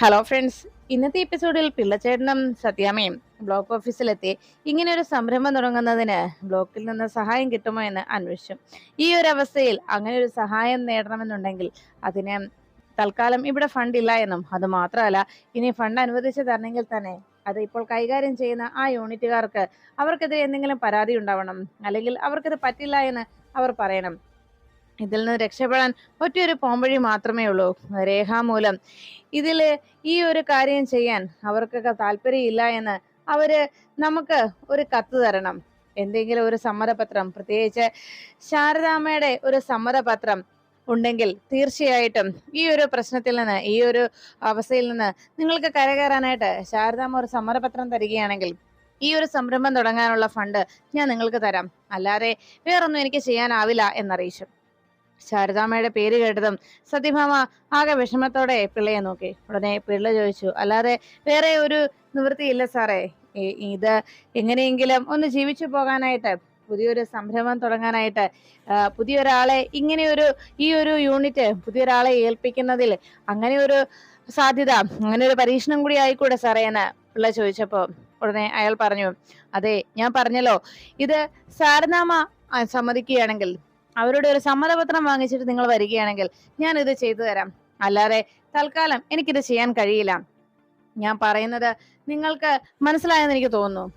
Hello friends ഇന്നത്തെ എപ്പിസോഡിൽ പിള്ളച്ചേട്ടനും സത്യാമയും block ഓഫീസിലെത്തി ഇങ്ങനെ ഒരു സംരംഭം തുടങ്ങുന്നതിന് ബ്ലോക്കിൽ നിന്ന് സഹായം കിട്ടുമോ എന്ന് അന്വേഷിച്ചു. ഈ ഒരു അവസ്ഥയിൽ അങ്ങനെ ഒരു സഹായം നേടണമെന്നുണ്ടെങ്കിൽ അതിന് തൽക്കാലം ഇവിടെ ഫണ്ട് ഇല്ല എന്നും. അത് മാത്രമല്ല ഇനി ഫണ്ട് അനുവദിച്ചു തരണമെങ്കിൽ തന്നെ അത് ഇപ്പോൾ കൈകാര്യം ചെയ്യുന്ന ആ യൂണിറ്റുകാർക്ക് അവർക്കെതിരെ എന്തെങ്കിലും പരാതി ഉണ്ടാവണം. അല്ലെങ്കിൽ അവർക്കത് പറ്റില്ല എന്ന് അവർ പറയണം. ഇതിൽ നിന്ന് രക്ഷപ്പെടാൻ ഒറ്റയൊരു പോംവഴി മാത്രമേ ഉള്ളൂ രേഖാമൂലം. ഇതിൽ ഈ ഒരു കാര്യം ചെയ്യാൻ അവർക്കൊക്കെ താല്പര്യമില്ല എന്ന് അവർ നമുക്ക് ഒരു കത്ത് തരണം. എന്തെങ്കിലും ഒരു സമ്മതപത്രം പ്രത്യേകിച്ച് ശാരദാമ്മയുടെ ഒരു സമ്മതപത്രം ഉണ്ടെങ്കിൽ തീർച്ചയായിട്ടും ഈ ഒരു പ്രശ്നത്തിൽ നിന്ന് ഈ ഒരു അവസ്ഥയിൽ നിന്ന് നിങ്ങൾക്ക് കരകയറാനായിട്ട് ശാരദാമ്മ ഒരു സമ്മതപത്രം തരികയാണെങ്കിൽ ഈ ഒരു സംരംഭം തുടങ്ങാനുള്ള ഫണ്ട് ഞാൻ നിങ്ങൾക്ക് തരാം. അല്ലാതെ വേറൊന്നും എനിക്ക് ചെയ്യാനാവില്ല എന്നറിയിച്ചു. ശാരദാമ്മയുടെ പേര് കേട്ടതും സത്യഭാമ ആകെ വിഷമത്തോടെ പിള്ളയെ നോക്കി. ഉടനെ പിള്ള ചോദിച്ചു അല്ലാതെ വേറെ ഒരു നിവൃത്തിയില്ല സാറേ. ഇത് എങ്ങനെയെങ്കിലും ഒന്ന് ജീവിച്ചു പോകാനായിട്ട് പുതിയൊരു സംരംഭം തുടങ്ങാനായിട്ട് പുതിയൊരാളെ ഇങ്ങനെ ഒരു ഈ ഒരു യൂണിറ്റ് പുതിയൊരാളെ ഏൽപ്പിക്കുന്നതിൽ അങ്ങനെ ഒരു സാധ്യത അങ്ങനെ ഒരു പരീക്ഷണം കൂടി ആയിക്കൂടെ സാറേ? എന്ന് പിള്ള ചോദിച്ചപ്പോ ഉടനെ അയാൾ പറഞ്ഞു അതെ ഞാൻ പറഞ്ഞല്ലോ. ഇത് സാരനാമ സമ്മതിക്കുകയാണെങ്കിൽ അവരുടെ ഒരു സമ്മതപത്രം വാങ്ങിച്ചിട്ട് നിങ്ങൾ വരികയാണെങ്കിൽ ഞാൻ ഇത് ചെയ്തു തരാം. അല്ലാതെ തൽക്കാലം എനിക്കിത് ചെയ്യാൻ കഴിയില്ല. ഞാൻ പറയുന്നത് നിങ്ങൾക്ക് മനസ്സിലായെന്ന് എനിക്ക് തോന്നുന്നു.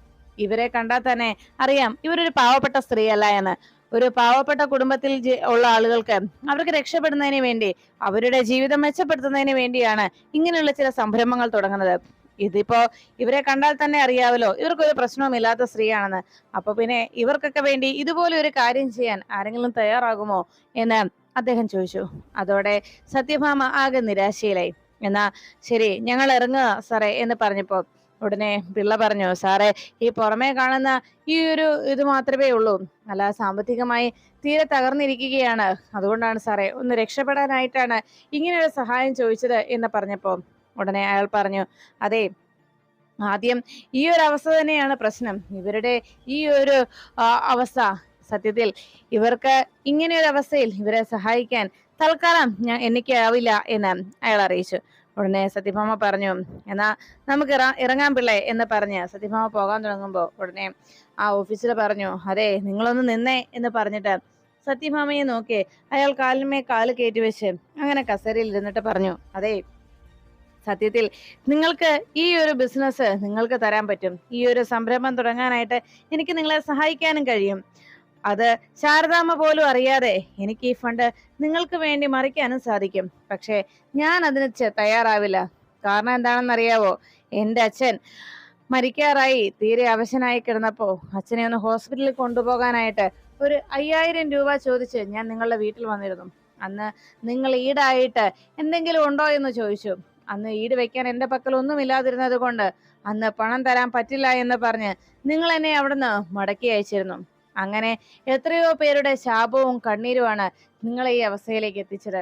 ഇവരെ കണ്ടാൽ തന്നെ അറിയാം ഇവരൊരു പാവപ്പെട്ട സ്ത്രീയല്ല എന്ന്. ഒരു പാവപ്പെട്ട കുടുംബത്തിൽ ഉള്ള ആളുകൾക്ക് അവർക്ക് രക്ഷപ്പെടുന്നതിന് വേണ്ടി അവരുടെ ജീവിതം മെച്ചപ്പെടുത്തുന്നതിന് വേണ്ടിയാണ് ഇങ്ങനെയുള്ള ചില സംരംഭങ്ങൾ തുടങ്ങുന്നത്. ഇതിപ്പോ ഇവരെ കണ്ടാൽ തന്നെ അറിയാവല്ലോ. ഇവർക്കൊരു പ്രശ്നവുമില്ലാത്ത സ്ത്രീയാണെന്ന്. അപ്പൊ പിന്നെ ഇവർക്കൊക്കെ വേണ്ടി ഇതുപോലെ ഒരു കാര്യം ചെയ്യാൻ ആരെങ്കിലും തയ്യാറാകുമോ എന്ന് അദ്ദേഹം ചോദിച്ചു. അതോടെ സത്യഭാമ ആകെ നിരാശയിലായി. എന്നാ ശരി ഞങ്ങൾ ഇറങ്ങുക സാറേ എന്ന് പറഞ്ഞപ്പോ ഉടനെ പിള്ള പറഞ്ഞു സാറേ ഈ പുറമേ കാണുന്ന ഈ ഒരു ഇത് മാത്രമേ ഉള്ളൂ. അല്ല സാമ്പത്തികമായി തീരെ തകർന്നിരിക്കുകയാണ്. അതുകൊണ്ടാണ് സാറേ ഒന്ന് രക്ഷപ്പെടാനായിട്ടാണ് ഇങ്ങനെയൊരു സഹായം ചോദിച്ചത് എന്ന് പറഞ്ഞപ്പോ ഉടനെ അയാൾ പറഞ്ഞു അതെ ആദ്യം ഈ ഒരു അവസ്ഥ തന്നെയാണ് പ്രശ്നം. ഇവരുടെ ഈ ഒരു അവസ്ഥ സത്യത്തിൽ ഇവർക്ക് ഇങ്ങനെ ഒരു അവസ്ഥയിൽ ഇവരെ സഹായിക്കാൻ തൽക്കാലം ഞാൻ എനിക്ക് ആവില്ല എന്ന് അയാൾ അറിയിച്ചു. ഉടനെ സത്യഭാമ പറഞ്ഞു എന്നാ നമുക്ക് ഇറ- ഇറങ്ങാൻ പിള്ളേ എന്ന് പറഞ്ഞ് സത്യഭാമ പോകാൻ തുടങ്ങുമ്പോൾ ഉടനെ ആ ഓഫീസർ പറഞ്ഞു അതെ നിങ്ങളൊന്ന് നിന്നേ എന്ന് പറഞ്ഞിട്ട് സത്യഭാമയെ നോക്കി അയാൾ കാലിന്മേ കാൽ കയറ്റി വെച്ച് അങ്ങനെ കസേരയിൽ ഇരുന്നിട്ട് പറഞ്ഞു അതെ സത്യത്തിൽ നിങ്ങൾക്ക് ഈ ഒരു ബിസിനസ് നിങ്ങൾക്ക് തരാൻ പറ്റും. ഈ ഒരു സംരംഭം തുടങ്ങാനായിട്ട് എനിക്ക് നിങ്ങളെ സഹായിക്കാനും കഴിയും. അത് ശാരദാമ്മ പോലും അറിയാതെ എനിക്ക് ഈ ഫണ്ട് നിങ്ങൾക്ക് വേണ്ടി മറിക്കാനും സാധിക്കും. പക്ഷേ ഞാൻ അതിന് തയ്യാറാവില്ല. കാരണം എന്താണെന്ന് അറിയാവോ എന്റെ അച്ഛൻ മരിക്കാറായി തീരെ അവശനായി കിടന്നപ്പോൾ അച്ഛനെ ഒന്ന് ഹോസ്പിറ്റലിൽ കൊണ്ടുപോകാനായിട്ട് ഒരു അയ്യായിരം രൂപ ചോദിച്ച് ഞാൻ നിങ്ങളുടെ വീട്ടിൽ വന്നിരുന്നു. അന്ന് നിങ്ങൾ ഈടായിട്ട് എന്തെങ്കിലും ഉണ്ടോ എന്ന് ചോദിച്ചു. അന്ന് ഈട് വെക്കാൻ എന്റെ പക്കൽ ഒന്നുമില്ലാതിരുന്നത് കൊണ്ട് അന്ന് പണം തരാൻ പറ്റില്ല എന്ന് പറഞ്ഞ് നിങ്ങൾ എന്നെ അവിടുന്ന് മടക്കി അയച്ചിരുന്നു. അങ്ങനെ എത്രയോ പേരുടെ ശാപവും കണ്ണീരുമാണ് നിങ്ങളെ ഈ അവസ്ഥയിലേക്ക് എത്തിച്ചത്.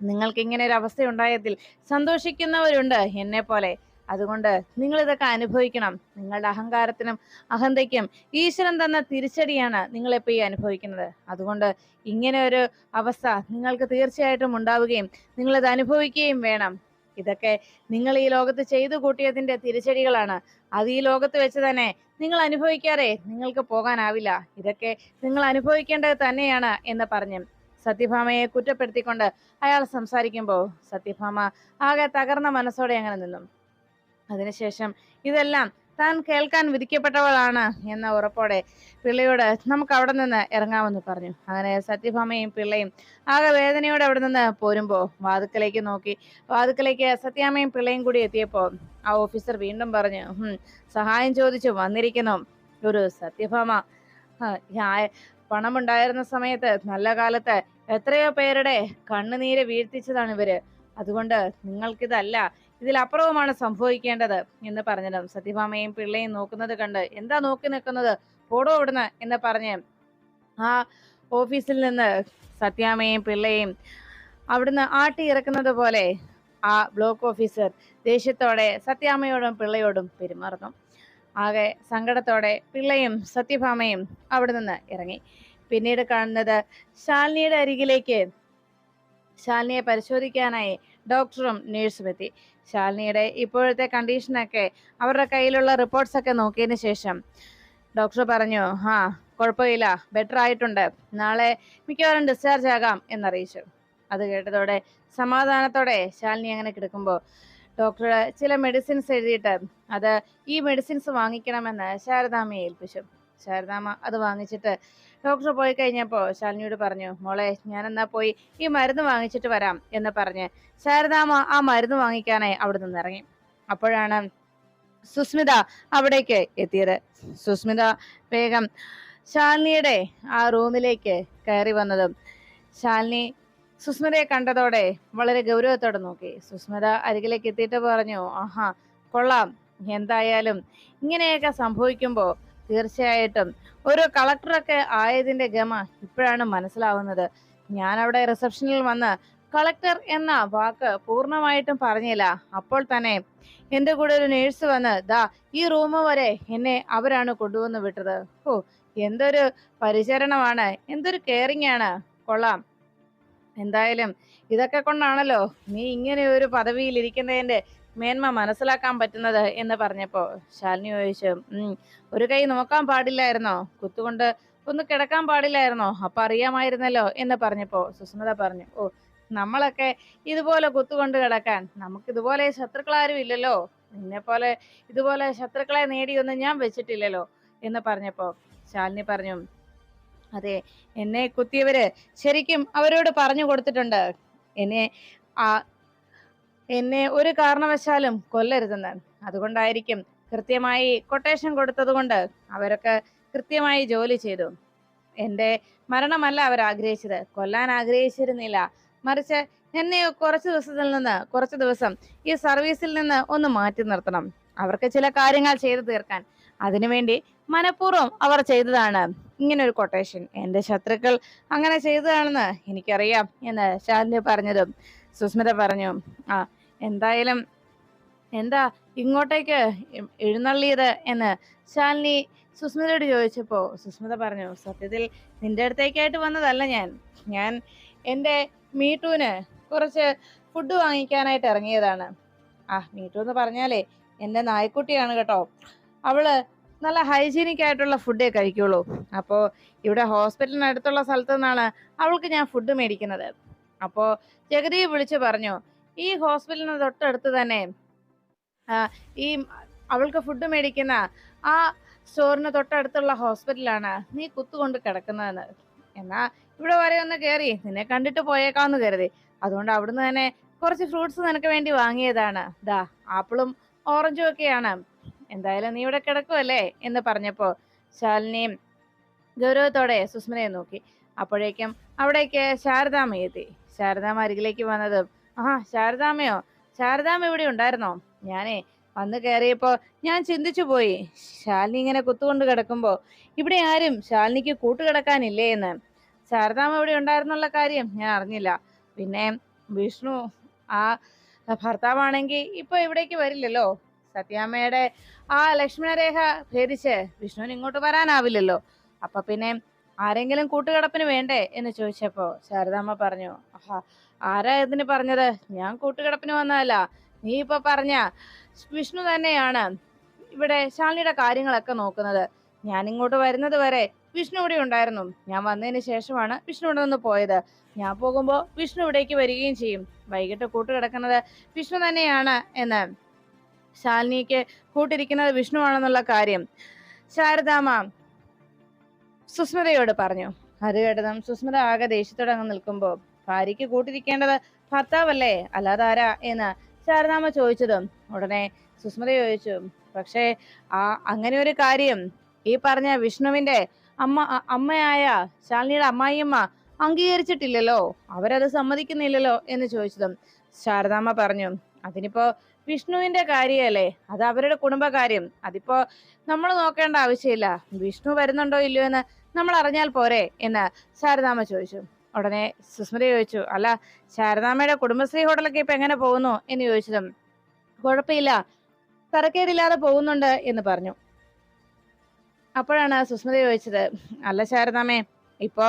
നിങ്ങൾക്ക് ഇങ്ങനെ ഒരു അവസ്ഥ ഉണ്ടായതിൽ സന്തോഷിക്കുന്നവരുണ്ട് എന്നെ പോലെ. അതുകൊണ്ട് നിങ്ങൾ ഇതൊക്കെ അനുഭവിക്കണം. നിങ്ങളുടെ അഹങ്കാരത്തിനും അഹന്തയ്ക്കും ഈശ്വരൻ തന്ന തിരിച്ചടിയാണ് നിങ്ങളിപ്പോൾ ഈ അനുഭവിക്കുന്നത്. അതുകൊണ്ട് ഇങ്ങനെ ഒരു അവസ്ഥ നിങ്ങൾക്ക് തീർച്ചയായിട്ടും ഉണ്ടാവുകയും നിങ്ങളിത് അനുഭവിക്കുകയും വേണം. ഇതൊക്കെ നിങ്ങൾ ഈ ലോകത്ത് ചെയ്തു കൂട്ടിയതിന്റെ തിരിച്ചടികളാണ്. അത് ഈ ലോകത്ത് വെച്ച് തന്നെ നിങ്ങൾ അനുഭവിക്കാറേ നിങ്ങൾക്ക് പോകാനാവില്ല. ഇതൊക്കെ നിങ്ങൾ അനുഭവിക്കേണ്ടത് തന്നെയാണ് എന്ന് പറഞ്ഞു സത്യഭാമയെ കുറ്റപ്പെടുത്തിക്കൊണ്ട് അയാൾ സംസാരിക്കുമ്പോൾ സത്യഭാമ ആകെ തകർന്ന മനസ്സോടെ അങ്ങനെ നിന്നു. അതിനുശേഷം ഇതെല്ലാം താൻ കേൾക്കാൻ വിധിക്കപ്പെട്ടവളാണ് എന്ന ഉറപ്പോടെ പിള്ളയോട് നമുക്ക് അവിടെ നിന്ന് ഇറങ്ങാമെന്ന് പറഞ്ഞു. അങ്ങനെ സത്യഭാമയും പിള്ളയും ആകെ വേദനയോടെ അവിടെ നിന്ന് പോരുമ്പോ വാതുക്കലേക്ക് നോക്കി. വാതുക്കലേക്ക് സത്യാമയും പിള്ളയും കൂടി എത്തിയപ്പോൾ ആ ഓഫീസർ വീണ്ടും പറഞ്ഞു സഹായം ചോദിച്ചു വന്നിരിക്കുന്നു. ഒരു സത്യഭാമ പണമുണ്ടായിരുന്ന സമയത്ത് നല്ല കാലത്ത് എത്രയോ പേരുടെ കണ്ണുനീര് വീഴ്ത്തിച്ചതാണ് ഇവർ. അതുകൊണ്ട് നിങ്ങൾക്കിതല്ല ഇതിലപ്പുറവുമാണ് സംഭവിക്കേണ്ടത് എന്ന് പറഞ്ഞതും. സത്യഭാമയും പിള്ളയും നോക്കുന്നത് കണ്ട് എന്താ നോക്കി നിൽക്കുന്നത്? പോടോ ഇവിടുന്ന് എന്ന് പറഞ്ഞ് ആ ഓഫീസിൽ നിന്ന് സത്യാമയും പിള്ളയും അവിടുന്ന് ആട്ടി ഇറക്കുന്നത് പോലെ ആ ബ്ലോക്ക് ഓഫീസർ ദേഷ്യത്തോടെ സത്യാമയോടും പിള്ളയോടും പെരുമാറുന്നു. ആകെ സങ്കടത്തോടെ പിള്ളയും സത്യഭാമയും അവിടെ നിന്ന് ഇറങ്ങി. പിന്നീട് കാണുന്നത് ശാലിനിയുടെ അരികിലേക്ക്. ശാലിനിയെ പരിശോധിക്കാനായി ഡോക്ടറും നേഴ്സും എത്തി. ശാലിനിയുടെ ഇപ്പോഴത്തെ കണ്ടീഷനൊക്കെ അവരുടെ കയ്യിലുള്ള റിപ്പോർട്ട്സ് ഒക്കെ നോക്കിയതിന് ശേഷം ഡോക്ടർ പറഞ്ഞു ആ കുഴപ്പമില്ല ബെറ്റർ ആയിട്ടുണ്ട്. നാളെ മിക്കവാറും ഡിസ്ചാർജ് ആകാം എന്നറിയിച്ചു. അത് കേട്ടതോടെ സമാധാനത്തോടെ ശാലിനി അങ്ങനെ കിടക്കുമ്പോൾ ഡോക്ടർ ചില മെഡിസിൻസ് എഴുതിയിട്ട് അത് ഈ മെഡിസിൻസ് വാങ്ങിക്കണമെന്ന് ശാരദാമ്മയെ ഏൽപ്പിച്ചു. ശാരദാമ്മ അത് വാങ്ങിച്ചിട്ട് ഡോക്ടർ പോയി കഴിഞ്ഞപ്പോൾ ശാലിനിയോട് പറഞ്ഞു മോളെ ഞാൻ എന്നാ പോയി ഈ മരുന്ന് വാങ്ങിച്ചിട്ട് വരാം എന്ന് പറഞ്ഞ് ശാരദാമ്മ ആ മരുന്ന് വാങ്ങിക്കാനായി അവിടെ നിന്ന് ഇറങ്ങി അപ്പോഴാണ് സുസ്മിത അവിടേക്ക് എത്തിയത്. സുസ്മിത വേഗം ശാലിനിയുടെ ആ റൂമിലേക്ക് കയറി വന്നതും ശാലിനി സുസ്മിതയെ കണ്ടതോടെ വളരെ ഗൗരവത്തോടെ നോക്കി. സുസ്മിത അരികിലേക്ക് എത്തിയിട്ട് പറഞ്ഞു ആഹാ കൊള്ളാം. എന്തായാലും ഇങ്ങനെയൊക്കെ സംഭവിക്കുമ്പോൾ തീർച്ചയായിട്ടും. ഒരു കളക്ടറൊക്കെ ആയതിന്റെ ഗമ ഇപ്പോഴാണ് മനസ്സിലാവുന്നത്. ഞാൻ അവിടെ റിസപ്ഷനിൽ വന്ന് കളക്ടർ എന്ന വാക്ക് പൂർണമായിട്ടും പറഞ്ഞില്ല. അപ്പോൾ തന്നെ എന്റെ കൂടെ ഒരു നേഴ്സ് വന്ന് ദാ ഈ റൂം വരെ എന്നെ അവരാണ് കൊണ്ടുവന്ന് വിട്ടത്. ഓ എന്തൊരു പരിചരണമാണ്. എന്തൊരു കെയറിംഗ് ആണ്. കൊള്ളാം. എന്തായാലും ഇതൊക്കെ കൊണ്ടാണല്ലോ നീ ഇങ്ങനെ ഒരു പദവിയിൽ ഇരിക്കുന്നതിന്റെ മേന്മ മനസ്സിലാക്കാൻ പറ്റുന്നത് എന്ന് പറഞ്ഞപ്പോ ശാലിനി ചോദിച്ചു ഒരു കൈ നോക്കാൻ പാടില്ലായിരുന്നോ? കുത്തുകൊണ്ട് ഒന്ന് കിടക്കാൻ പാടില്ലായിരുന്നോ? അപ്പൊ അറിയാമായിരുന്നല്ലോ? എന്ന് പറഞ്ഞപ്പോ സുസ്മിത പറഞ്ഞു ഓ നമ്മളൊക്കെ ഇതുപോലെ കുത്തുകൊണ്ട് കിടക്കാൻ നമുക്ക് ഇതുപോലെ ശത്രുക്കളാരും ഇല്ലല്ലോ. നിന്നെ പോലെ ഇതുപോലെ ശത്രുക്കളെ നേടിയൊന്നും ഞാൻ വെച്ചിട്ടില്ലല്ലോ. എന്ന് പറഞ്ഞപ്പോ ശാലിനി പറഞ്ഞു അതെ എന്നെ കുത്തിയവര് ശരിക്കും അവരോട് പറഞ്ഞു കൊടുത്തിട്ടുണ്ട്. എന്നെ ആ എന്നെ ഒരു കാരണവശാലും കൊല്ലരുതെന്ന് അതുകൊണ്ടായിരിക്കും കൃത്യമായി കൊട്ടേഷൻ കൊടുത്തതുകൊണ്ട് അവരൊക്കെ കൃത്യമായി ജോലി ചെയ്തു. എന്റെ മരണമല്ല അവർ ആഗ്രഹിച്ചത് കൊല്ലാൻ ആഗ്രഹിച്ചിരുന്നില്ല. മറിച്ച് എന്നെ കുറച്ച് ദിവസത്തിൽ നിന്ന് കുറച്ച് ദിവസം ഈ സർവീസിൽ നിന്ന് ഒന്ന് മാറ്റി നിർത്തണം. അവർക്ക് ചില കാര്യങ്ങൾ ചെയ്തു തീർക്കാൻ. അതിനുവേണ്ടി മനഃപൂർവം അവർ ചെയ്തതാണ്. ഇങ്ങനെ ഒരു കൊട്ടേഷൻ എന്റെ ശത്രുക്കൾ അങ്ങനെ ചെയ്തതാണെന്ന് എനിക്കറിയാം എന്ന് ശാലിനി പറഞ്ഞതും. സുസ്മിത പറഞ്ഞു ആ എന്തായാലും എന്താ ഇങ്ങോട്ടേക്ക് എഴുന്നള്ളിയത് എന്ന്? ശാലിനി സുസ്മിതയോട് ചോദിച്ചപ്പോ സുസ്മിത പറഞ്ഞു സത്യത്തിൽ നിന്റെ അടുത്തേക്കായിട്ട് വന്നതല്ല ഞാൻ. ഞാൻ എന്റെ മീട്ടുവിന് കുറച്ച് ഫുഡ് വാങ്ങിക്കാനായിട്ട് ഇറങ്ങിയതാണ്. ആ മീട്ടു എന്ന് പറഞ്ഞാലേ എന്റെ നായ്ക്കുട്ടിയാണ് കേട്ടോ. അവൾ നല്ല ഹൈജീനിക് ആയിട്ടുള്ള ഫുഡേ കഴിക്കുള്ളൂ. അപ്പോൾ ഇവിടെ ഹോസ്പിറ്റലിനടുത്തുള്ള സ്ഥലത്തു നിന്നാണ് അവൾക്ക് ഞാൻ ഫുഡ് മേടിക്കുന്നത്. അപ്പോൾ ജഗതിയെ വിളിച്ചു പറഞ്ഞു ഈ ഹോസ്പിറ്റലിന് തൊട്ടടുത്ത് തന്നെ ഈ അവൾക്ക് ഫുഡ് മേടിക്കുന്ന ആ സ്റ്റോറിന് തൊട്ടടുത്തുള്ള ഹോസ്പിറ്റലാണ് നീ കുത്തുകൊണ്ട് കിടക്കുന്നതെന്ന്. എന്നാ ഇവിടെ വരെ ഒന്ന് കയറി നിന്നെ കണ്ടിട്ട് പോയേക്കാന്ന് കരുതി. അതുകൊണ്ട് അവിടുന്ന് തന്നെ കുറച്ച് ഫ്രൂട്ട്സ് നിനക്ക് വേണ്ടി വാങ്ങിയതാണ്. ദാ ആപ്പിളും ഓറഞ്ചും ഒക്കെയാണ്. എന്തായാലും നീ ഇവിടെ കിടക്കുമല്ലേ എന്ന് പറഞ്ഞപ്പോ ശാലിനിയും ഗൗരവത്തോടെ സുസ്മിനെ നോക്കി. അപ്പോഴേക്കും അവിടേക്ക് ശാരദാമ്മ എത്തി. ശാരദാമ്മ അരികിലേക്ക് വന്നത്. ആ ശാരദാമ്മയോ? ശാരദാമ്മ ഇവിടെ ഉണ്ടായിരുന്നോ? ഞാനേ വന്ന് കയറിയപ്പോ ഞാൻ ചിന്തിച്ചു പോയി. ശാലിനി ഇങ്ങനെ കുത്തുകൊണ്ട് കിടക്കുമ്പോ ഇവിടെ ആരും ശാലിനിക്ക് കൂട്ടുകിടക്കാനില്ലേ എന്ന്. ശാരദാമ്മ ഇവിടെ ഉണ്ടായിരുന്നുള്ള കാര്യം ഞാൻ അറിഞ്ഞില്ല. പിന്നെ വിഷ്ണു ആ ഭർത്താവാണെങ്കിൽ ഇപ്പൊ ഇവിടേക്ക് വരില്ലല്ലോ. സത്യാമ്മയുടെ ആ ലക്ഷ്മണരേഖ ഭേദിച്ച് വിഷ്ണുവിന് ഇങ്ങോട്ട് വരാനാവില്ലല്ലോ. അപ്പൊ പിന്നെ ആരെങ്കിലും കൂട്ടുകിടപ്പിന് വേണ്ടേ എന്ന് ചോദിച്ചപ്പോ ശാരദാമ്മ പറഞ്ഞു ആഹാ ആരാ ഇതിന് പറഞ്ഞത്? ഞാൻ കൂട്ടുകിടപ്പിന് വന്നതല്ല. നീ ഇപ്പൊ പറഞ്ഞ വിഷ്ണു തന്നെയാണ് ഇവിടെ ശാലിനിയുടെ കാര്യങ്ങളൊക്കെ നോക്കുന്നത്. ഞാൻ ഇങ്ങോട്ട് വരുന്നത് വരെ വിഷ്ണു ഇവിടെ ഉണ്ടായിരുന്നു. ഞാൻ വന്നതിന് ശേഷമാണ് വിഷ്ണു ഇവിടെ നിന്ന് പോയത്. ഞാൻ പോകുമ്പോൾ വിഷ്ണു ഇവിടേക്ക് വരികയും ചെയ്യും. വൈകിട്ട് കൂട്ടുകിടക്കുന്നത് വിഷ്ണു തന്നെയാണ് എന്ന് ശാലിനിക്ക് കൂട്ടിരിക്കുന്നത് വിഷ്ണു ആണെന്നുള്ള കാര്യം. ശാരദാമ്മ സുസ്മിതയോട് പറഞ്ഞു. അത് കേട്ടതും സുസ്മിത ആകെ ദേഷ്യത്തോടെ അങ്ങ് നിൽക്കുമ്പോൾ ഭാര്യയ്ക്ക് കൂട്ടിരിക്കേണ്ടത് ഭർത്താവല്ലേ? അല്ലാതെ ആരാ? എന്ന് ശാരദാമ്മ ചോദിച്ചതും ഉടനെ സുസ്മിത ചോദിച്ചു. പക്ഷേ ആ അങ്ങനെ ഒരു കാര്യം ഈ പറഞ്ഞ വിഷ്ണുവിന്റെ അമ്മ അമ്മയായ ശാലിനിയുടെ അമ്മായിയമ്മ അംഗീകരിച്ചിട്ടില്ലല്ലോ. അവരത് സമ്മതിക്കുന്നില്ലല്ലോ എന്ന് ചോദിച്ചതും ശാരദാമ്മ പറഞ്ഞു. അതിനിപ്പോ വിഷ്ണുവിന്റെ കാര്യമല്ലേ അത് അവരുടെ കുടുംബകാര്യം. അതിപ്പോ നമ്മൾ നോക്കേണ്ട ആവശ്യമില്ല. വിഷ്ണു വരുന്നുണ്ടോ ഇല്ലയോ എന്ന് നമ്മൾ അറിഞ്ഞാൽ പോരെ എന്ന് ശാരദാമ്മ ചോദിച്ചു. ഉടനെ സുസ്മിത ചോദിച്ചു അല്ല ശാരദാമ്മയുടെ കുടുംബശ്രീ ഹോട്ടലൊക്കെ ഇപ്പൊ എങ്ങനെ പോകുന്നു? എന്ന് ചോദിച്ചതും കുഴപ്പമില്ല തരക്കേടില്ലാതെ പോകുന്നുണ്ട് എന്ന് പറഞ്ഞു. അപ്പോഴാണ് സുസ്മിത ചോദിച്ചത് അല്ല ശാരദാമേ ഇപ്പോ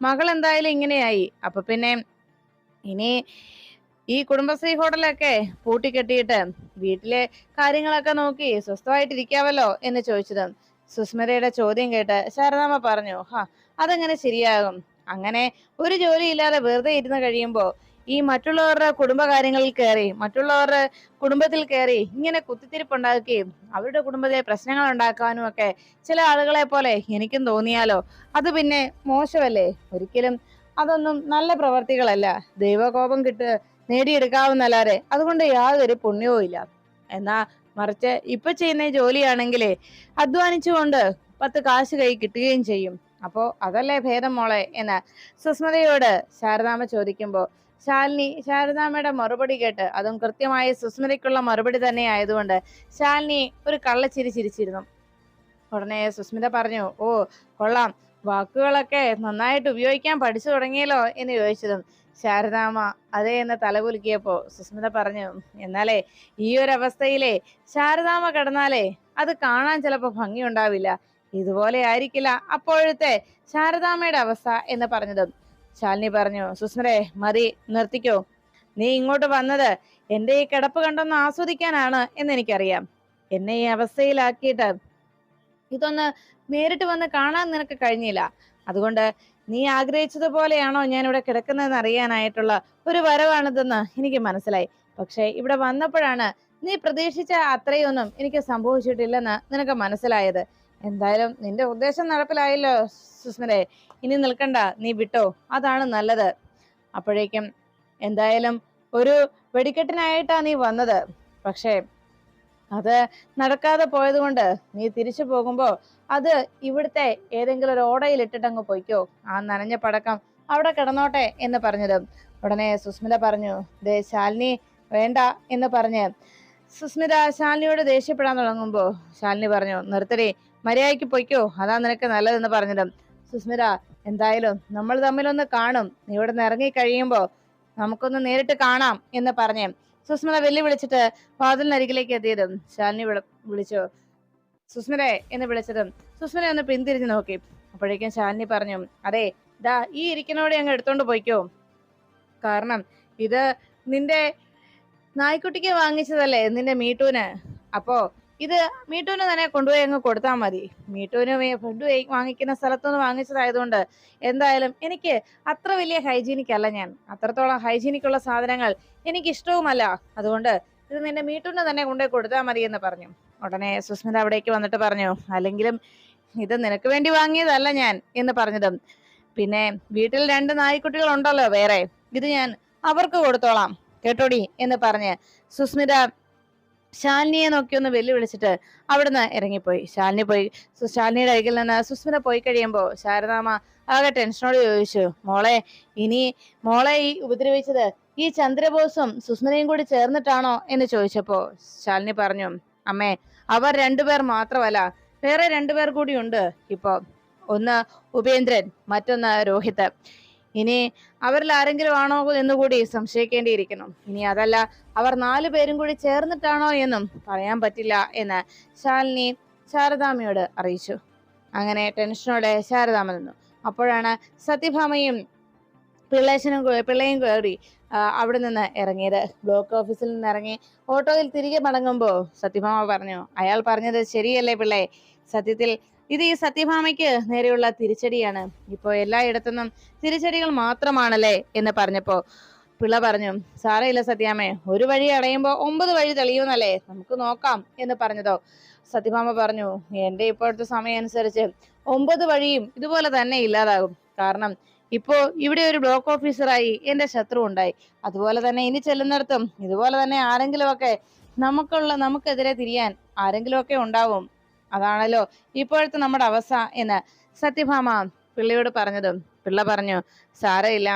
മകൾ എന്തായാലും ഇങ്ങനെയായി. അപ്പൊ പിന്നെ ഇനി ഈ കുടുംബശ്രീ ഹോട്ടലൊക്കെ പൂട്ടിക്കെട്ടിയിട്ട് വീട്ടിലെ കാര്യങ്ങളൊക്കെ നോക്കി സ്വസ്ഥമായിട്ടിരിക്കാവല്ലോ എന്ന് ചോദിച്ചത് സുസ്മിതയുടെ ചോദ്യം കേട്ട് ശാരദാമ്മ പറഞ്ഞു ഹാ അതെങ്ങനെ ശരിയാകും? അങ്ങനെ ഒരു ജോലിയില്ലാതെ വെറുതെ ഇരുന്ന് കഴിയുമ്പോൾ ഈ മറ്റുള്ളവരുടെ കുടുംബകാര്യങ്ങളിൽ കയറി മറ്റുള്ളവരുടെ കുടുംബത്തിൽ കയറി ഇങ്ങനെ കുത്തിത്തിരിപ്പുണ്ടാക്കുകയും അവരുടെ കുടുംബത്തിലെ പ്രശ്നങ്ങൾ ഉണ്ടാക്കാനും ഒക്കെ ചില ആളുകളെ പോലെ എനിക്കും തോന്നിയാലോ? അത് പിന്നെ മോശമല്ലേ? ഒരിക്കലും അതൊന്നും നല്ല പ്രവർത്തികളല്ല. ദൈവകോപം കിട്ട് നേടിയെടുക്കാവുന്നല്ലാതെ അതുകൊണ്ട് യാതൊരു പുണ്യവും ഇല്ല എന്നാ മറിച്ച് ഇപ്പൊ ചെയ്യുന്ന ജോലിയാണെങ്കിലേ അധ്വാനിച്ചുകൊണ്ട് പത്ത് കാശ് കൈ കിട്ടുകയും ചെയ്യും. അപ്പോ അതല്ലേ ഭേദം മോളെ എന്ന് സുസ്മിതയോട് ശാരദാമ്മ ചോദിക്കുമ്പോ ശാലിനി ശാരദാമ്മയുടെ മറുപടി കേട്ട് അതും കൃത്യമായി സുസ്മിതയ്ക്കുള്ള മറുപടി തന്നെ ആയതുകൊണ്ട് ശാലിനി ഒരു കള്ളച്ചിരി ചിരിച്ചിരുന്നു. ഉടനെ സുസ്മിത പറഞ്ഞു ഓ കൊള്ളാം. വാക്കുകളൊക്കെ നന്നായിട്ട് ഉപയോഗിക്കാൻ പഠിച്ചു തുടങ്ങിയല്ലോ എന്ന് ചോദിച്ചതും. ശാരദാമ്മ അതെ എന്ന് തലകുലുക്കിയപ്പോ സുസ്മിത പറഞ്ഞു എന്നാലേ ഈ ഒരു അവസ്ഥയിലെ ശാരദാമ്മ കിടന്നാലേ അത് കാണാൻ ചിലപ്പോ ഭംഗിയുണ്ടാവില്ല. ഇതുപോലെ ആയിരിക്കില്ല അപ്പോഴത്തെ ശാരദാമ്മയുടെ അവസ്ഥ എന്ന് പറഞ്ഞതും. ശാലിനി പറഞ്ഞു സുസ്മിതേ മതി നിർത്തിക്കോ. നീ ഇങ്ങോട്ട് വന്നത് എന്റെ ഈ കിടപ്പ് കണ്ടൊന്ന് ആസ്വദിക്കാനാണ് എന്ന് എനിക്കറിയാം. എന്നെ ഈ അവസ്ഥയിലാക്കിയിട്ട് ഇതൊന്ന് നേരിട്ട് വന്ന് കാണാൻ നിനക്ക് കഴിഞ്ഞില്ല. അതുകൊണ്ട് നീ ആഗ്രഹിച്ചതുപോലെയാണോ ഞാൻ ഇവിടെ കിടക്കുന്നതെന്ന് അറിയാനായിട്ടുള്ള ഒരു വരവാണിതെന്ന് എനിക്ക് മനസ്സിലായി. പക്ഷേ ഇവിടെ വന്നപ്പോഴാണ് നീ പ്രതീക്ഷിച്ച അത്രയൊന്നും എനിക്ക് സംഭവിച്ചിട്ടില്ലെന്ന് നിനക്ക് മനസ്സിലായത്. എന്തായാലും നിന്റെ ഉദ്ദേശം നടപ്പിലായല്ലോ സുസ്മിതെ. ഇനി നിൽക്കണ്ട നീ വിട്ടോ അതാണ് നല്ലത്. അപ്പോഴേക്കും എന്തായാലും ഒരു വെടിക്കെട്ടിനായിട്ടാ നീ വന്നത്. പക്ഷേ അത് നടക്കാതെ പോയത് കൊണ്ട് നീ തിരിച്ചു പോകുമ്പോ അത് ഇവിടുത്തെ ഏതെങ്കിലും ഒരു ഓടയിൽ ഇട്ടിട്ടങ്ങ് പോയിക്കോ. ആ നനഞ്ഞ പടക്കം അവിടെ കിടന്നോട്ടെ എന്ന് പറഞ്ഞത്. ഉടനെ സുസ്മിത പറഞ്ഞു ദേ ശാലിനി വേണ്ട എന്ന് പറഞ്ഞ് സുസ്മിത ശാലിനിയോട് ദേഷ്യപ്പെടാൻ തുടങ്ങുമ്പോ ശാലിനി പറഞ്ഞു നിർത്തരേ മര്യാദയ്ക്ക് പൊയ്ക്കോ. അതാ നിനക്ക് നല്ലതെന്ന് പറഞ്ഞത്. സുസ്മിത എന്തായാലും നമ്മൾ തമ്മിലൊന്ന് കാണും. നീ ഇവിടെ നിന്ന് ഇറങ്ങി കഴിയുമ്പോ നമുക്കൊന്ന് നേരിട്ട് കാണാം എന്ന് പറഞ്ഞ് സുസ്മിത വെല്ലുവിളിച്ചിട്ട് വാതിലിനരികിലേക്ക് എത്തിയതും ശാലിനി വിള വിളിച്ചു. സുസ്മിതെ എന്ന് വിളിച്ചതും സുസ്മിത ഒന്ന് പിന്തിരിഞ്ഞു നോക്കി. അപ്പോഴേക്കും ശാലിനി പറഞ്ഞു അതെ ദാ ഈ ഇരിക്കുന്നോടെ അങ്ങ് എടുത്തോണ്ട് പോയിക്കോ. കാരണം ഇത് നിന്റെ നായ്ക്കുട്ടിക്ക് വാങ്ങിച്ചതല്ലേ നിന്റെ മീട്ടൂന് അപ്പോ ഇത് മീട്ടൂന് തന്നെ കൊണ്ടുപോയി അങ്ങ് കൊടുത്താൽ മതി. മീട്ടൂന് ഫുഡ് വാങ്ങിക്കുന്ന സ്ഥലത്തുനിന്ന് വാങ്ങിച്ചതായതുകൊണ്ട് എന്തായാലും എനിക്ക് അത്ര വലിയ ഹൈജീനിക് അല്ല ഞാൻ. അത്രത്തോളം ഹൈജീനിക് ഉള്ള സാധനങ്ങൾ എനിക്ക് ഇഷ്ടവുമല്ല അതുകൊണ്ട് ഇത് നിന്റെ മീട്ടൂന് തന്നെ കൊണ്ടുപോയി കൊടുത്താൽ മതി എന്ന് പറഞ്ഞു. ഉടനെ സുസ്മിത അവിടേക്ക് വന്നിട്ട് പറഞ്ഞു അല്ലെങ്കിലും ഇത് നിനക്ക് വേണ്ടി വാങ്ങിയതല്ല ഞാൻ എന്ന് പറഞ്ഞതും. പിന്നെ വീട്ടിൽ രണ്ട് നായ്ക്കുട്ടികൾ ഉണ്ടല്ലോ വേറെ. ഇത് ഞാൻ അവർക്ക് കൊടുത്തോളാം. കേട്ടോടി? എന്ന് പറഞ്ഞ് സുസ്മിത ശാലിനിയെ നോക്കി ഒന്ന് വെല്ലുവിളിച്ചിട്ട് അവിടുന്ന് ഇറങ്ങിപ്പോയി. ശാലിനി പോയി. ശാലിനിയുടെ അരികിൽ നിന്ന് സുസ്മിത പോയി കഴിയുമ്പോൾ ശാരദാമ്മ ആകെ ടെൻഷനോട് ചോദിച്ചു. മോളെ ഇനി മോളെ ഈ ഉപദ്രവിച്ചത് ഈ ചന്ദ്രബോസും സുസ്മിതയും കൂടി ചേർന്നിട്ടാണോ എന്ന് ചോദിച്ചപ്പോ ശാലിനി പറഞ്ഞു അമ്മേ അവർ രണ്ടുപേർ മാത്രമല്ല വേറെ രണ്ടുപേർ കൂടിയുണ്ട് ഇപ്പോ ഒന്ന് ഉപേന്ദ്രൻ മറ്റൊന്ന് രോഹിത്. ഇനി അവരിൽ ആരെങ്കിലും ആണോ എന്ന് കൂടി സംശയിക്കേണ്ടിയിരിക്കുന്നു. ഇനി അതല്ല അവർ നാലു പേരും കൂടി ചേർന്നിട്ടാണോ എന്നും പറയാൻ പറ്റില്ല എന്ന് ശാലിനി ശാരദാമയോട് അറിയിച്ചു. അങ്ങനെ ടെൻഷനോടെ ശാരദാമ നിന്നു. അപ്പോഴാണ് സത്യഭാമയും പിള്ളേശനും പിള്ളയും കയറി അവിടെ നിന്ന് ഇറങ്ങിയത്. ബ്ലോക്ക് ഓഫീസിൽ നിന്ന് ഇറങ്ങി ഓട്ടോയിൽ തിരികെ മടങ്ങുമ്പോൾ സത്യഭാമ പറഞ്ഞു അയാൾ പറഞ്ഞത് ശരിയല്ലേ പിള്ളേ? സത്യത്തിൽ ഇത് ഈ സത്യഭാമയ്ക്ക് നേരെയുള്ള തിരിച്ചടിയാണ്. ഇപ്പോ എല്ലായിടത്തുനിന്നും തിരിച്ചടികൾ മാത്രമാണല്ലേ എന്ന് പറഞ്ഞപ്പോ പിള്ള പറഞ്ഞു സാരയില്ല സത്യാമ്മേ ഒരു വഴി അടയുമ്പോ ഒമ്പത് വഴി തെളിയുന്നല്ലേ നമുക്ക് നോക്കാം എന്ന് പറഞ്ഞതോ. സത്യഭാമ പറഞ്ഞു എന്റെ ഇപ്പോഴത്തെ സമയം അനുസരിച്ച് ഒമ്പത് വഴിയും ഇതുപോലെ തന്നെ ഇല്ലാതാകും. കാരണം ഇപ്പോ ഇവിടെ ഒരു ബ്ലോക്ക് ഓഫീസറായി എന്റെ ശത്രു ഉണ്ടായി. അതുപോലെ തന്നെ ഇനി ചെല്ലുന്നിടത്തും ഇതുപോലെ തന്നെ ആരെങ്കിലുമൊക്കെ നമുക്കുള്ള നമുക്കെതിരെ തിരിയാൻ ആരെങ്കിലുമൊക്കെ ഉണ്ടാവും. അതാണല്ലോ ഇപ്പോഴത്തെ നമ്മുടെ അവസ്ഥ എന്ന് സത്യഭാമ പിള്ളയോട് പറഞ്ഞതും. പിള്ള പറഞ്ഞു സാരയില്ല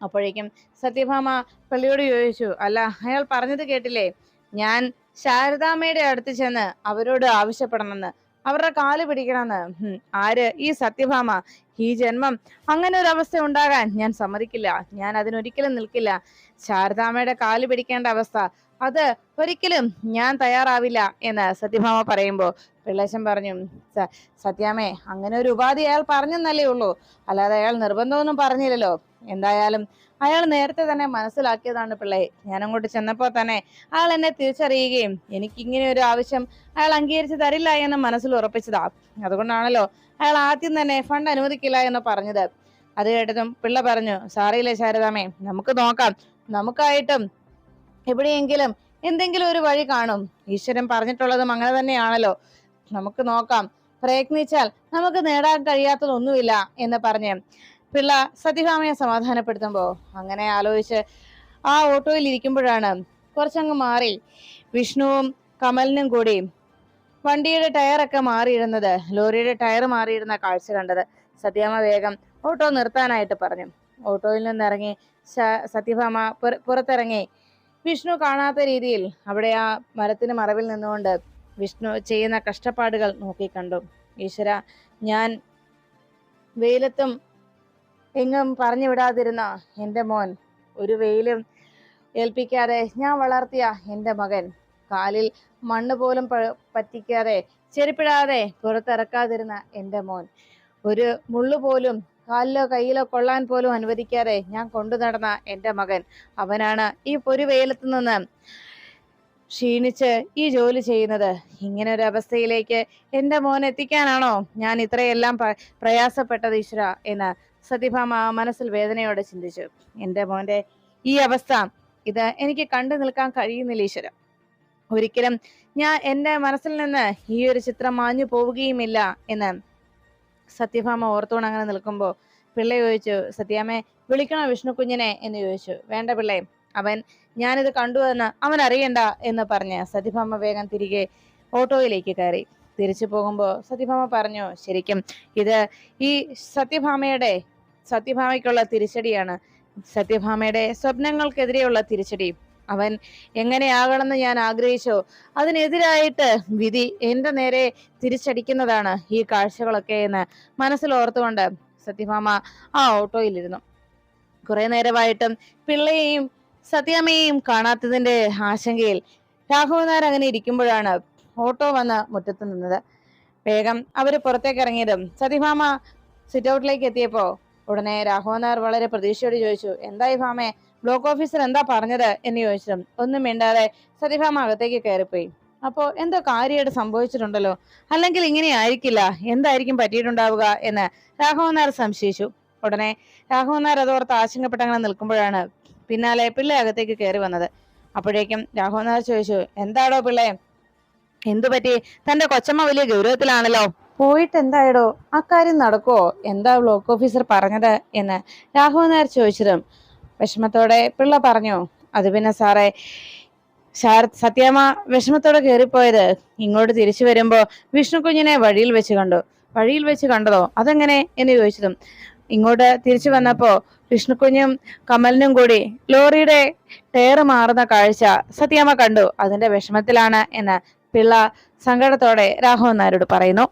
അപ്പോഴേക്കും സത്യഭാമ പിള്ളയോട് ചോദിച്ചു അല്ല അയാൾ പറഞ്ഞത് കേട്ടില്ലേ? ഞാൻ ശാരദാമ്മയുടെ അടുത്ത് ചെന്ന് അവരോട് ആവശ്യപ്പെടണമെന്ന് അവരുടെ കാൽ പിടിക്കണമെന്ന്. ആര്? ഈ സത്യഭാമ. ഈ ജന്മം അങ്ങനെ ഒരു അവസ്ഥ ഉണ്ടാകാൻ ഞാൻ സമ്മതിക്കില്ല. ഞാൻ അതിനൊരിക്കലും നിൽക്കില്ല. ശാരദാമ്മയുടെ കാൽ പിടിക്കേണ്ട അവസ്ഥ അത് ഒരിക്കലും ഞാൻ തയ്യാറാവില്ല എന്ന് സത്യഭാമ പറയുമ്പോൾ പിള്ളേശൻ പറഞ്ഞു സത്യാമേ അങ്ങനെ ഒരു ഉപാധി അയാൾ പറഞ്ഞെന്നല്ലേ ഉള്ളൂ. അല്ലാതെ അയാൾ നിർബന്ധമൊന്നും പറഞ്ഞില്ലല്ലോ. എന്തായാലും അയാൾ നേരത്തെ തന്നെ മനസ്സിലാക്കിയതാണ് പിള്ളേ. ഞാൻ അങ്ങോട്ട് ചെന്നപ്പോൾ തന്നെ അയാൾ എന്നെ തിരിച്ചറിയുകയും എനിക്ക് ഇങ്ങനെ ഒരു ആവശ്യം അയാൾ അംഗീകരിച്ച് തരില്ല എന്ന് മനസ്സിൽ ഉറപ്പിച്ചതാ. അതുകൊണ്ടാണല്ലോ അയാൾ ആദ്യം തന്നെ ഫണ്ട് അനുവദിക്കില്ല എന്ന് പറഞ്ഞത്. അത് കേട്ടതും പിള്ള പറഞ്ഞു സാറിയില്ലേ ശാരദാമേ നമുക്ക് നോക്കാം. നമുക്കായിട്ടും എവിടെയെങ്കിലും എന്തെങ്കിലും ഒരു വഴി കാണും. ഈശ്വരൻ പറഞ്ഞിട്ടുള്ളതും അങ്ങനെ തന്നെയാണല്ലോ. നമുക്ക് നോക്കാം. പ്രയത്നിച്ചാൽ നമുക്ക് നേടാൻ കഴിയാത്തതൊന്നുമില്ല എന്ന് പറഞ്ഞ് പിള്ള സത്യഭാമയെ സമാധാനപ്പെടുത്തുമ്പോ അങ്ങനെ ആലോചിച്ച് ആ ഓട്ടോയിൽ ഇരിക്കുമ്പോഴാണ് കുറച്ചങ്ങ് മാറി വിഷ്ണുവും കമലിനും കൂടി വണ്ടിയുടെ ടയറൊക്കെ മാറിയിരുന്നത്. ലോറിയുടെ ടയർ മാറിയിരുന്ന കാഴ്ച കണ്ടത് സത്യാമ്മ വേഗം ഓട്ടോ നിർത്താനായിട്ട് പറഞ്ഞു. ഓട്ടോയിൽ നിന്നിറങ്ങി സത്യഭാമ പുറത്തിറങ്ങി. വിഷ്ണു കാണാത്ത രീതിയിൽ അവിടെ ആ മരത്തിന് മറവിൽ നിന്നുകൊണ്ട് വിഷ്ണു ചെയ്യുന്ന കഷ്ടപ്പാടുകൾ നോക്കിക്കണ്ടു ഈശ്വര ഞാൻ വെയിലത്തും എങ്ങും പറഞ്ഞു വിടാതിരുന്ന എന്റെ മോൻ ഒരു വെയിലും ഏൽപ്പിക്കാതെ ഞാൻ വളർത്തിയ എന്റെ മകൻ കാലിൽ മണ്ണ് പോലും പറ്റിക്കാതെ ചെരുപ്പിടാതെ പുറത്തിറക്കാതിരുന്ന എന്റെ മോൻ ഒരു മുള്ളു പോലും കാലിലോ കയ്യിലോ കൊള്ളാൻ പോലും അനുവദിക്കാതെ ഞാൻ കൊണ്ടു നടന്ന എന്റെ മകൻ അവനാണ് ഈ പൊരു വെയിലത്ത് നിന്ന് ക്ഷീണിച്ച് ഈ ജോലി ചെയ്യുന്നത്. ഇങ്ങനെ ഒരു അവസ്ഥയിലേക്ക് എന്റെ മോൻ എത്തിക്കാനാണോ ഞാൻ ഇത്രയെല്ലാം പ്രയാസപ്പെട്ടത് ഈശ്വര എന്ന് സത്യഭാമ മനസ്സിൽ വേദനയോടെ ചിന്തിച്ചു. എന്റെ മോന്റെ ഈ അവസ്ഥ ഇത് എനിക്ക് കണ്ടു നിൽക്കാൻ കഴിയുന്നില്ല ഈശ്വര. ഒരിക്കലും ഞാൻ എന്റെ മനസ്സിൽ നിന്ന് ഈ ഒരു ചിത്രം മാഞ്ഞു പോവുകയുമില്ല എന്ന് സത്യഭാമ ഓർത്തുകൊണ്ട് അങ്ങനെ നിൽക്കുമ്പോൾ പിള്ള ചോദിച്ചു സത്യാമ്മേ വിളിക്കണോ വിഷ്ണു കുഞ്ഞിനെ? എന്ന് ചോദിച്ചു. വേണ്ട പിള്ളേ അവൻ ഞാനിത് കണ്ടു എന്ന് അവൻ അറിയണ്ട എന്ന് പറഞ്ഞ് സത്യഭാമ വേഗം തിരികെ ഓട്ടോയിലേക്ക് കയറി. തിരിച്ചു പോകുമ്പോൾ സത്യഭാമ പറഞ്ഞു ശരിക്കും ഇത് ഈ സത്യഭാമയുടെ സത്യഭാമയ്ക്കുള്ള തിരിച്ചടിയാണ്. സത്യഭാമയുടെ സ്വപ്നങ്ങൾക്കെതിരെയുള്ള തിരിച്ചടി. അവൻ എങ്ങനെയാകണമെന്ന് ഞാൻ ആഗ്രഹിച്ചോ. അതിനെതിരായിട്ട് വിധി എന്റെ നേരെ തിരിച്ചടിക്കുന്നതാണ് ഈ കാഴ്ചകളൊക്കെ എന്ന് മനസ്സിൽ ഓർത്തുകൊണ്ട് സത്യഭാമ ആ ഓട്ടോയിലിരുന്നു. കുറെ നേരമായിട്ടും പിള്ളയെയും സത്യാമ്മയെയും കാണാത്തതിന്റെ ആശങ്കയിൽ രാഘവനാർ അങ്ങനെ ഇരിക്കുമ്പോഴാണ് ഓട്ടോ വന്ന് മുറ്റത്ത് നിന്നത്. വേഗം അവർ പുറത്തേക്ക് ഇറങ്ങിയതും സത്യഭാമ സിറ്റ് ഔട്ടിലേക്ക് എത്തിയപ്പോ ഉടനെ രാഘവനാർ വളരെ പ്രതീക്ഷയോട് ചോദിച്ചു എന്തായി ഭാമേ ബ്ലോക്ക് ഓഫീസർ എന്താ പറഞ്ഞത് എന്ന് ചോദിച്ചിട്ടും ഒന്നും മിണ്ടാതെ സത്യഭാമ അകത്തേക്ക് കയറിപ്പോയി. അപ്പോ എന്തോ കാര്യമായിട്ട് സംഭവിച്ചിട്ടുണ്ടല്ലോ. അല്ലെങ്കിൽ ഇങ്ങനെ ആയിരിക്കില്ല. എന്തായിരിക്കും പറ്റിയിട്ടുണ്ടാവുക എന്ന് രാഘവൻ നായർ സംശയിച്ചു. ഉടനെ രാഘവൻ നായർ അതോർത്ത് ആശങ്കപ്പെട്ടങ്ങനെ നിൽക്കുമ്പോഴാണ് പിന്നാലെ പിള്ളെ അകത്തേക്ക് കയറി വന്നത്. അപ്പോഴേക്കും രാഘവൻ നായർ ചോദിച്ചു എന്താടോ പിള്ളേ? എന്തു പറ്റി? തന്റെ കൊച്ചമ്മ വലിയ ഗൗരവത്തിലാണല്ലോ. പോയിട്ട് എന്തായടോ? അക്കാര്യം നടക്കുവോ? എന്താ ബ്ലോക്ക് ഓഫീസർ പറഞ്ഞത്? എന്ന് രാഘവൻ നായർ ചോദിച്ചതും വിഷമത്തോടെ പിള്ള പറഞ്ഞു അത് പിന്നെ സാറേ ശാര സത്യാമ്മ വിഷമത്തോടെ കയറിപ്പോയത് ഇങ്ങോട്ട് തിരിച്ചു വരുമ്പോ വിഷ്ണു കുഞ്ഞിനെ വഴിയിൽ വെച്ച് കണ്ടു. വഴിയിൽ വെച്ച് കണ്ടതോ? അതെങ്ങനെ? എന്ന് ചോദിച്ചതും. ഇങ്ങോട്ട് തിരിച്ചു വന്നപ്പോ വിഷ്ണുക്കുഞ്ഞും കമലിനും കൂടി ലോറിയുടെ ടയർ മാറുന്ന കാഴ്ച സത്യാമ്മ കണ്ടു. അതിന്റെ വിഷമത്തിലാണ് എന്ന് പിള്ള സങ്കടത്തോടെ രാഘവൻ നായരോട് പറയുന്നു.